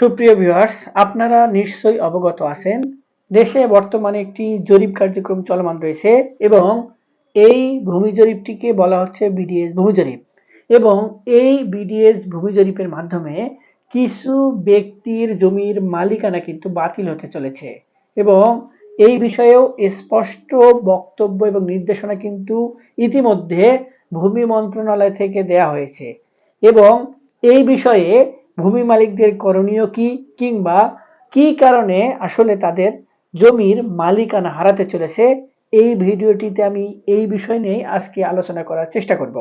সুপ্রিয় ভিউয়ার্স আপনারা নিশ্চয়ই অবগত আছেন, দেশে বর্তমানে একটি জরিপ কার্যক্রম চলমান রয়েছে এবং এই ভূমি জরিপটিকে বলা হচ্ছে বিডিএস ভূমি জরিপ এবং এই বিডিএস ভূমি জরিপের মাধ্যমে কিছু ব্যক্তির জমির মালিকানা কিন্তু বাতিল হতে চলেছে এবং এই বিষয়েও স্পষ্ট বক্তব্য এবং নির্দেশনা কিন্তু ইতিমধ্যে ভূমি মন্ত্রণালয় থেকে দেয়া হয়েছে এবং এই বিষয়ে ভূমি মালিকদের করণীয় কি কিংবা কি কারণে আসলে তাদের জমির মালিকানা হারাতে চলেছে? এই ভিডিওটিতে আমি এই বিষয় নিয়ে আজকে আলোচনা করার চেষ্টা করব।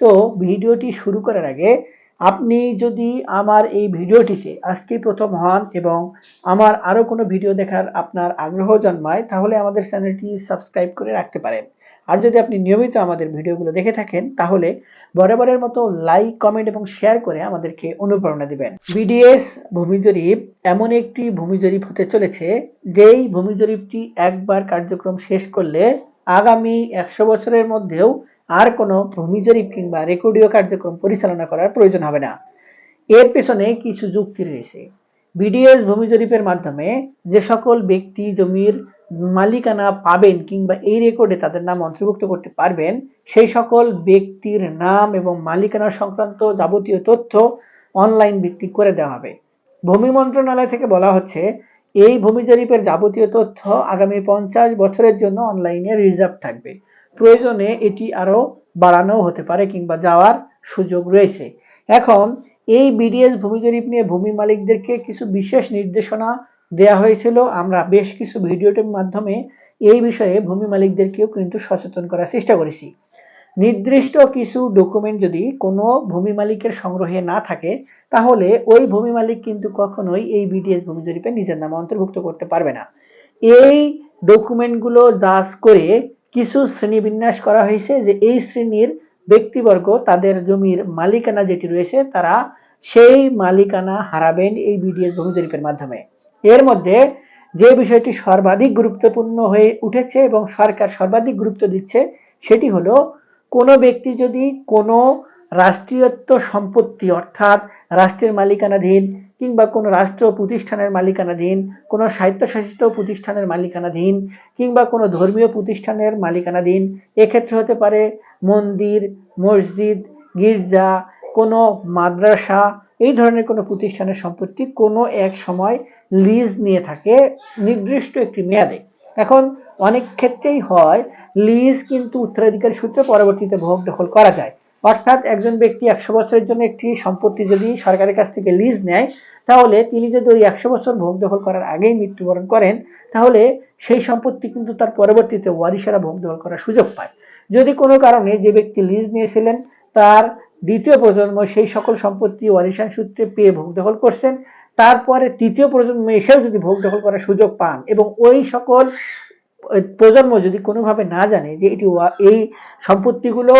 তো ভিডিওটি শুরু করার আগে আপনি যদি আমার এই ভিডিওটিতে আজকে প্রথম হন এবং আমার আরও কোনো ভিডিও দেখার আপনার আগ্রহ জন্মায়, তাহলে আমাদের চ্যানেলটি সাবস্ক্রাইব করে রাখতে পারেন। আর যদি আপনি নিয়মিত আমাদের ভিডিওগুলো দেখে থাকেন, তাহলে বরাবরের মতো লাইক কমেন্ট এবং শেয়ার করে আমাদেরকে অনুপ্রেরণা দিবেন। বিডিএস ভূমি জরিপ এমন একটি ভূমি জরিপ হতে চলেছে, যেই ভূমি জরিপটি একবার কার্যক্রম শেষ করলে আগামী একশো বছরের মধ্যেও আর কোনো ভূমি জরিপ কিংবা রেকর্ডীয় কার্যক্রম পরিচালনা করার প্রয়োজন হবে না। এর পেছনে কিছু যুক্তি রয়েছে। বিডিএস ভূমি জরিপের মাধ্যমে যে সকল ব্যক্তি জমির মালিকানা পাবেন কিংবা এই রেকর্ডে তাদের নাম অন্তর্ভুক্ত করতে পারবেন, সেই সকল ব্যক্তির নাম এবং মালিকানা সংক্রান্ত যাবতীয় তথ্য অনলাইন ভিত্তিক করে দেওয়া হবে। ভূমি মন্ত্রণালয় থেকে বলা হচ্ছে, এই ভূমি জরিপের যাবতীয় তথ্য আগামী পঞ্চাশ বছরের জন্য অনলাইনে রিজার্ভ থাকবে। প্রয়োজনে এটি আরও বাড়ানো হতে পারে কিংবা যাওয়ার সুযোগ রয়েছে। এখন, এই বিডিএস ভূমি জরিপ নিয়ে ভূমি মালিকদেরকে কিছু বিশেষ নির্দেশনা দেয়া হয়েছিল। আমরা বেশ কিছু ভিডিওটির মাধ্যমে এই বিষয়ে ভূমি মালিকদেরকেও কিন্তু সচেতন করার চেষ্টা করেছি। নির্দিষ্ট কিছু ডকুমেন্ট যদি কোনো ভূমি মালিকের সংগ্রহে না থাকে, তাহলে ওই ভূমি মালিক কিন্তু কখনোই এই বিডিএস ভূমি জরিপে নিজের নামে অন্তর্ভুক্ত করতে পারবে না। এই ডকুমেন্টগুলো যাচ করে কিছু শ্রেণি বিন্যাস করা হয়েছে যে এই শ্রেণির ব্যক্তিবর্গ তাদের জমির মালিকানা যেটি রয়েছে, তারা সেই মালিকানা হারাবেন এই বিডিএস ভূমি জরিপের মাধ্যমে। এর মধ্যে যে বিষয়টি সর্বাধিক গুরুত্বপূর্ণ হয়ে উঠেছে এবং সরকার সর্বাধিক গুরুত্ব দিচ্ছে, সেটি হলো কোনো ব্যক্তি যদি কোনো রাষ্ট্রীয়ত্ব সম্পত্তি, অর্থাৎ রাষ্ট্রের মালিকানাধীন কিংবা কোনো রাষ্ট্র প্রতিষ্ঠানের মালিকানাধীন, কোনো স্বায়ত্তশাসিত প্রতিষ্ঠানের মালিকানাধীন কিংবা কোনো ধর্মীয় প্রতিষ্ঠানের মালিকানাধীন, এক্ষেত্রে হতে পারে মন্দির, মসজিদ, গির্জা, কোনো মাদ্রাসা এই ধরনের কোনো প্রতিষ্ঠানের সম্পত্তি কোনো এক সময় লিজ নিয়ে থাকে, নির্দিষ্ট একটি মেয়াদে। এখন অনেক ক্ষেত্রেই হয় লিজ কিন্তু উত্তরাধিকার সূত্রে পরবর্তীতে ভোগ দখল করা যায়। অর্থাৎ একজন ব্যক্তি একশো বছরের জন্য একটি সম্পত্তি যদি সরকারের কাছ থেকে লিজ নেয়, তাহলে তিনি যদি ওই একশো বছর ভোগ দখল করার আগেই মৃত্যুবরণ করেন, তাহলে সেই সম্পত্তি কিন্তু তার পরবর্তীতে ওয়ারিশেরা ভোগ দখল করার সুযোগ পায়। যদি কোনো কারণে যে ব্যক্তি লিজ নিয়েছিলেন, তার দ্বিতীয় প্রজন্ম সেই সকল সম্পত্তি ওয়ারিশান সূত্রে পেয়ে ভোগ দখল করছেন। তারপরে তৃতীয় প্রজন্ম এসেও যদি ভোগ দখল করার সুযোগ পান এবং ওই সকল প্রজন্ম যদি কোনোভাবে না জানে যে এটি এই সম্পত্তিগুলো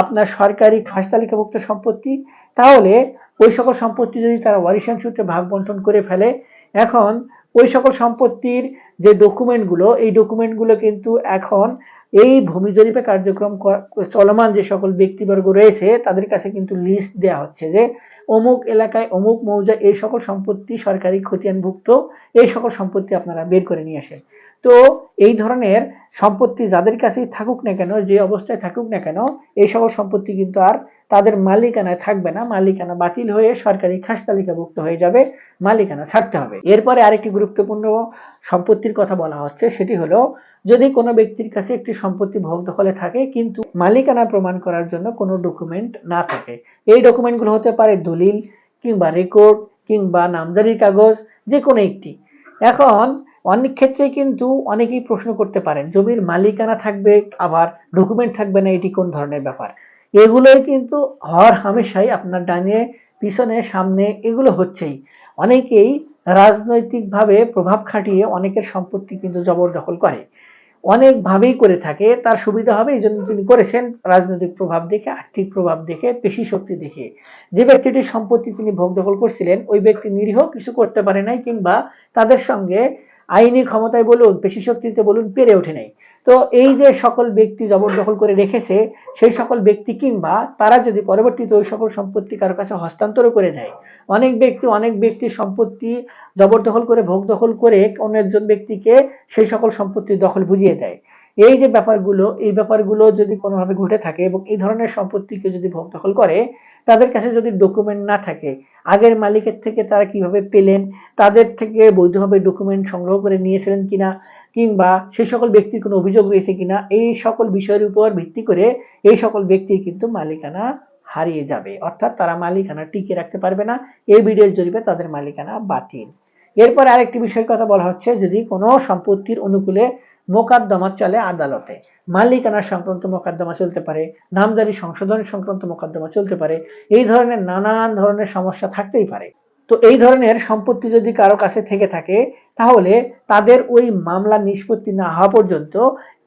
আপনার সরকারি খাস তালিকাভুক্ত সম্পত্তি, তাহলে ওই সকল সম্পত্তি যদি তারা ওয়ারিশান সূত্রে ভাগ বন্টন করে ফেলে, এখন ওই সকল সম্পত্তির যে ডকুমেন্টগুলো এই ডকুমেন্টগুলো কিন্তু এখন এই ভূমি জরিপে কার্যক্রম চলমান যে সকল ব্যক্তিবর্গ রয়েছে, তাদের কাছে কিন্তু লিস্ট দেওয়া হচ্ছে যে অমুক এলাকায় অমুক মৌজা এই সকল সম্পত্তি সরকারি খতিয়ানভুক্ত, এই সকল সম্পত্তি আপনারা বের করে নিয়ে আসেন। তো এই ধরনের সম্পত্তি যাদের কাছেই থাকুক না কেন, যে অবস্থায় থাকুক না কেন, এই সকল সম্পত্তি কিন্তু আর তাদের মালিকানায় থাকবে না। মালিকানা বাতিল হয়ে সরকারি খাস তালিকাভুক্ত হয়ে যাবে। মালিকানা ছাড়তে হবে। এরপরে আরেকটি গুরুত্বপূর্ণ সম্পত্তির কথা বলা হচ্ছে, সেটি হলো যদি কোনো ব্যক্তির কাছে একটি সম্পত্তি ভোগ দখলে থাকে, কিন্তু মালিকানা প্রমাণ করার জন্য কোনো ডকুমেন্ট না থাকে। এই ডকুমেন্টগুলো হতে পারে দলিল কিংবা রেকর্ড কিংবা নামজারির কাগজ যে কোনো একটি। এখন অনেক ক্ষেত্রে কিন্তু অনেকেই প্রশ্ন করতে পারেন, জমির মালিকানা থাকবে, আবার ডকুমেন্ট থাকবে না, এটি কোন ধরনের ব্যাপার? এগুলোই কিন্তু হর হামেশাই আপনার ডানে, পিছনে, সামনে এগুলো হচ্ছেই। অনেকেই রাজনৈতিকভাবে প্রভাব খাটিয়ে অনেকের সম্পত্তি কিন্তু জবরদখল করে। অনেকভাবেই করে থাকে, তার সুবিধা হবে এই জন্য তিনি করেছেন রাজনৈতিক প্রভাব দেখে, আর্থিক প্রভাব দেখে, পেশি শক্তি দেখে। যে ব্যক্তিটির সম্পত্তি তিনি ভোগ দখল করছিলেন, ওই ব্যক্তি নিরীহ, কিছু করতে পারে নাই কিংবা তাদের সঙ্গে আইনি ক্ষমতায় বলুন, পেশি শক্তিতে বলুন, পেরে ওঠে নাই। তো এই যে সকল ব্যক্তি জবরদখল করে রেখেছে, সেই সকল ব্যক্তি কিংবা তারা যদি পরবর্তীতে ওই সকল সম্পত্তি কারও কাছে হস্তান্তর করে দেয়, অনেক ব্যক্তি, অনেক ব্যক্তির সম্পত্তি জবরদখল করে, ভোগ দখল করে অন্য একজন ব্যক্তিকে সেই সকল সম্পত্তির দখল বুঝিয়ে দেয়। এই যে ব্যাপারগুলো, এই ব্যাপারগুলো যদি কোনোভাবে ঘটে থাকে এবং এই ধরনের সম্পত্তিকে যদি ভোগ দখল করে, তাদের কাছে যদি ডকুমেন্ট না থাকে আগের মালিকের থেকে তারা কীভাবে পেলেন, তাদের থেকে বৈধভাবে ডকুমেন্ট সংগ্রহ করে নিয়েছিলেন কিনা, কিংবা সেই সকল ব্যক্তির কোনো অভিযোগ রয়েছে কিনা, এই সকল বিষয়ের উপর ভিত্তি করে এই সকল ব্যক্তির কিন্তু মালিকানা হারিয়ে যাবে। অর্থাৎ তারা মালিকানা টিকে রাখতে পারবে না, এই ভিডিওর জরিপে তাদের মালিকানা বাতিল। এরপর আরেকটি বিষয়ের কথা বলা হচ্ছে, যদি কোনো সম্পত্তির অনুকূলে মোকদ্দমা চলে আদালতে। মালিকানা সংক্রান্ত মোকদ্দমা চলতে পারে, নামজারি সংশোধন সংক্রান্ত মোকদ্দমা চলতে পারে, এই ধরনের নানান ধরনের সমস্যা থাকতেই পারে। তো এই ধরনের সম্পত্তি যদি কারও কাছে থেকে থাকে, তাহলে তাদের ওই মামলা নিষ্পত্তি না হওয়া পর্যন্ত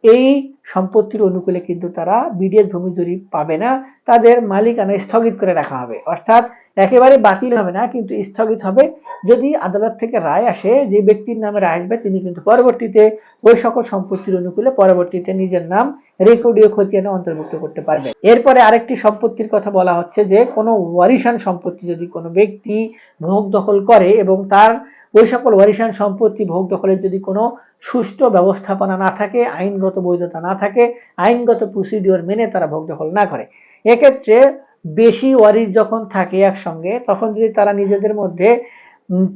এই সম্পত্তির অনুকূলে কিন্তু তারা বিডিএস ভূমি জরিপ পাবে না, তাদের মালিকানা স্থগিত করে রাখা হবে। অর্থাৎ একেবারে বাতিল হবে না, কিন্তু স্থগিত হবে। যদি আদালত থেকে রায় আসে, যে ব্যক্তির নামে রায় আসবে, তিনি কিন্তু পরবর্তীতে ওই সকল সম্পত্তির অনুকূলে পরবর্তীতে নিজের নাম রেকর্ডীয় খতিয়ানে অন্তর্ভুক্ত করতে পারবে এরপরে আরেকটি সম্পত্তির কথা বলা হচ্ছে যে, কোনো ওয়ারিশান সম্পত্তি যদি কোনো ব্যক্তি ভোগ দখল করে এবং তার ওই সকল ওয়ারিশান সম্পত্তি ভোগ দখলের যদি কোনো সুষ্ঠু ব্যবস্থাপনা না থাকে, আইনগত বৈধতা না থাকে, আইনগত প্রসিডিওর মেনে তারা ভোগ দখল না করে। এক্ষেত্রে বেশি ওয়ারিস যখন থাকে একসঙ্গে, তখন যদি তারা নিজেদের মধ্যে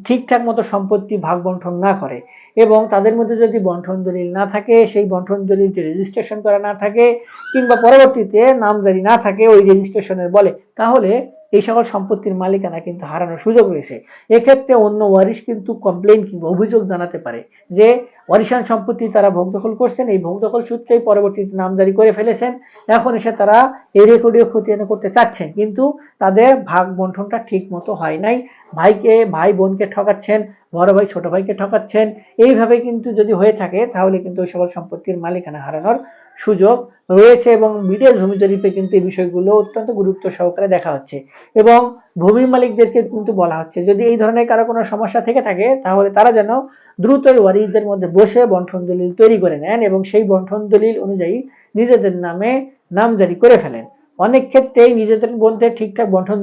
ঠিকঠাক মতো সম্পত্তি ভাগ বন্টন না করে এবং তাদের মধ্যে যদি বন্টন দলিল না থাকে, সেই বন্টন দলিল যে রেজিস্ট্রেশন করা না থাকে কিংবা পরবর্তীতে নামজারি না থাকে, ওই রেজিস্ট্রেশনের বলে, তাহলে এই সকল সম্পত্তির মালিকানা কিন্তু হারানোর সুযোগ রয়েছে। এক্ষেত্রে অন্য ওয়ারিশ কিন্তু কমপ্লেন কিংবা অভিযোগ জানাতে পারে যে, ওয়ারিশান সম্পত্তি তারা ভোগ দখল করছেন, এই ভোগ দখল সূত্রেই পরবর্তীতে নামজারি করে ফেলেছেন। এখন এসে তারা এই রেকর্ডীয় খতিয়ান করতে চাচ্ছেন, কিন্তু তাদের ভাগ বন্টনটা ঠিক মতো হয় নাই। ভাইকে, ভাই বোনকে ঠকাচ্ছেন, বড় ভাই ছোট ভাইকে ঠকাচ্ছেন। এইভাবে কিন্তু যদি হয়ে থাকে, তাহলে কিন্তু ওই সকল সম্পত্তির মালিকানা হারানোর সুযোগ রয়েছে এবং বিডিএস ভূমি জরিপে কিন্তু এই বিষয়গুলো অত্যন্ত গুরুত্ব সহকারে দেখা হচ্ছে। এবং ভূমি মালিকদেরকে কিন্তু বলা হচ্ছে, যদি এই ধরনের কারও কোনো সমস্যা থেকে থাকে, তাহলে তারা যেন দ্রুতই ওয়ারিশদের মধ্যে বসে বন্টন দলিল তৈরি করে নেন এবং সেই বন্টন দলিল অনুযায়ী নিজেদের নামে নামজারি করে ফেলেন। অনেক ক্ষেত্রেই নিজেদের মধ্যে ঠিকঠাক বন্টন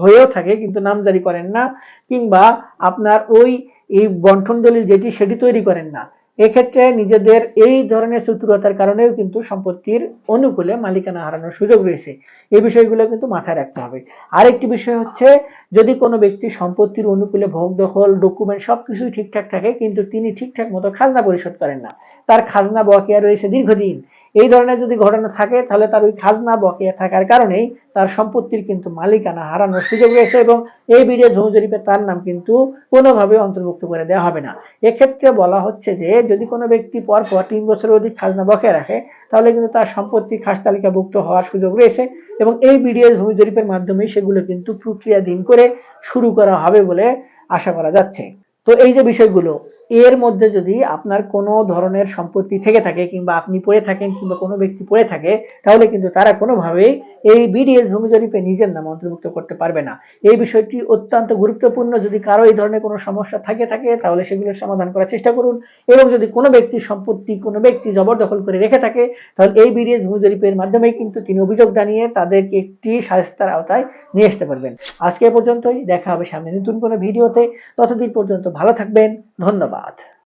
হয়েও থাকে, কিন্তু নামজারি করেন না, কিংবা আপনার ওই, এই বন্টন দলিল যেটি, সেটি তৈরি করেন না। এক্ষেত্রে নিজেদের এই ধরনের চতুরতার কারণেও কিন্তু সম্পত্তির অনুকূলে মালিকানা হারানোর সুযোগ রয়েছে। এই বিষয়গুলো কিন্তু মাথায় রাখতে হবে। আরেকটি বিষয় হচ্ছে, যদি কোনো ব্যক্তি সম্পত্তির অনুকূলে ভোগ, দখল ডকুমেন্ট সবকিছুই ঠিকঠাক থাকে, কিন্তু তিনি ঠিকঠাক মতো খাজনা পরিশোধ করেন না, তার খাজনা বকেয়া রয়েছে দীর্ঘদিন। এই ধরনের যদি ঘটনা থাকে, তাহলে তার ওই খাজনা বকেয়া থাকার কারণেই তার সম্পত্তির কিন্তু মালিকানা হারানোর সুযোগ রয়েছে এবং এই বিডিও জমি জরিপে তার নাম কিন্তু কোনোভাবে অন্তর্ভুক্ত করে দেওয়া হবে না। এক্ষেত্রে বলা হচ্ছে যে যদি কোনো ব্যক্তি পর পর তিন বছরের অধিক খাজনা বকেয়া রাখে, তাহলে কিন্তু তার সম্পত্তি খাস তালিকাভুক্ত হওয়ার সুযোগ রয়েছে এবং এই বিডিএস ভূমি জরিপের মাধ্যমে সেগুলো কিন্তু প্রক্রিয়াধীন করে শুরু করা হবে বলে আশা করা যাচ্ছে। তো এই যে বিষয়গুলো এর মধ্যে যদি আপনার কোনো ধরনের সম্পত্তি থেকে থাকে কিংবা আপনি পড়ে থাকেন কিংবা কোনো ব্যক্তি পড়ে থাকে, তাহলে কিন্তু তারা কোনোভাবেই এই বিডিএস ভূমি জরিপে নিজের নাম অন্তর্ভুক্ত করতে পারবে না। এই বিষয়টি অত্যন্ত গুরুত্বপূর্ণ। যদি কারও এই ধরনের কোনো সমস্যা থাকে থাকে, তাহলে সেগুলোর সমাধান করার চেষ্টা করুন। এবং যদি কোনো ব্যক্তির সম্পত্তি কোনো ব্যক্তি জবরদখল করে রেখে থাকে, তাহলে এই বিডিএস ভূমি জরিপের মাধ্যমে কিন্তু তিনি অভিযোগ জানিয়ে তাদেরকে একটি শাস্তার আওতায় নিয়ে আসতে পারবেন। আজকে পর্যন্তই। দেখা হবে সামনে নতুন কোনো ভিডিওতে। ততদিন পর্যন্ত ভালো থাকবেন। ধন্যবাদ।